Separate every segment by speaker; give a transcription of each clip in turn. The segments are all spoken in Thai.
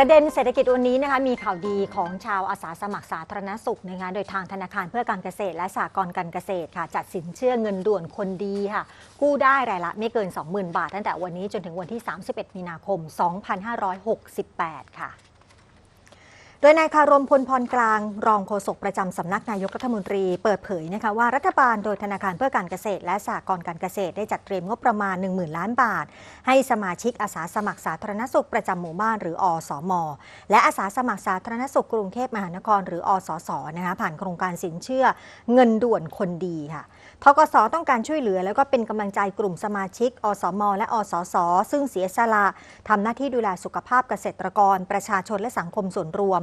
Speaker 1: ประเด็นเศรษฐกิจวันนี้นะคะมีข่าวดีของชาวอาสาสมัครสาธารณสุขนะคะโดยทางธนาคารเพื่อการเกษตร และสหกรณ์การเกษตรค่ะ จัดสินเชื่อเงินด่วนคนดีค่ะ กู้ได้รายละไม่เกิน 20,000 บาท ตั้งแต่วันนี้จนถึงวันที่ 31 มีนาคม 2568 ค่ะ โดยนายคารมพลพรกลาง รองโฆษกประจำสำนักนายกรัฐมนตรีเปิดเผยนะคะว่ารัฐบาลโดยธนาคารเพื่อการเกษตร และสหกรณ์การเกษตรได้จัดเตรียมงบประมาณ 10,000 ล้านบาท ให้สมาชิกอาสาสมัครสาธารณสุขประจำหมู่บ้านหรืออสม และอาสาสมัครสาธารณสุขกรุงเทพมหานคร หรืออสสนะคะผ่านโครงการสินเชื่อเงินด่วนคนดีค่ะทกสต้องการช่วยเหลือ แล้วก็เป็นกำลังใจกลุ่มสมาชิก อสม และอสสซึ่งเสียสละทำหน้าที่ดูแลสุขภาพเกษตรกร ประชาชนและสังคมส่วนรวม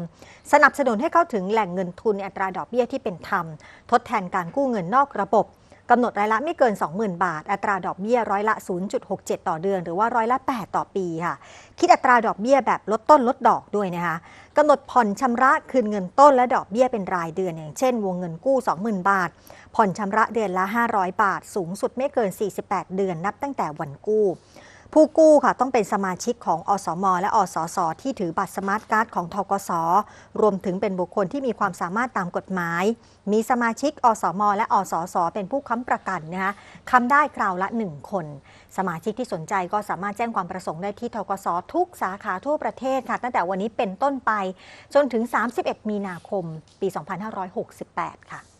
Speaker 1: สนับสนุนให้เข้าถึงแหล่งเงินทุนในอัตราดอกเบี้ยที่เป็นธรรม ทดแทนการกู้เงินนอกระบบกำหนดรายละไม่เกิน 20,000 บาท อัตราดอกเบี้ยร้อยละ 0.67 ต่อเดือน หรือว่าร้อยละ 8 ต่อปีค่ะ คิดอัตราดอกเบี้ยแบบลดต้นลดดอกด้วยนะคะกำหนดผ่อนชำระคืนเงินต้นและดอกเบี้ยเป็นรายเดือนอย่างเช่น วงเงินกู้ 20,000 บาท ผ่อนชำระเดือนละ 500 บาท สูงสุดไม่เกิน 48 เดือนนับตั้งแต่วันกู้ ผู้กู้ค่ะต้องเป็นสมาชิกของอสม และอสส ที่ถือบัตรสมาร์ทการ์ดของทกส รวมถึงเป็นบุคคลที่มีความสามารถตามกฎหมาย มีสมาชิกอสม และอสส เป็นผู้ค้ำประกันนะคะค้ำได้คราวละ 1 คน สมาชิกที่สนใจก็สามารถแจ้งความประสงค์ได้ที่ทกส ทุกสาขาทั่วประเทศค่ะ ตั้งแต่วันนี้เป็นต้นไป จนถึง 31 มีนาคม ปี 2568 ค่ะ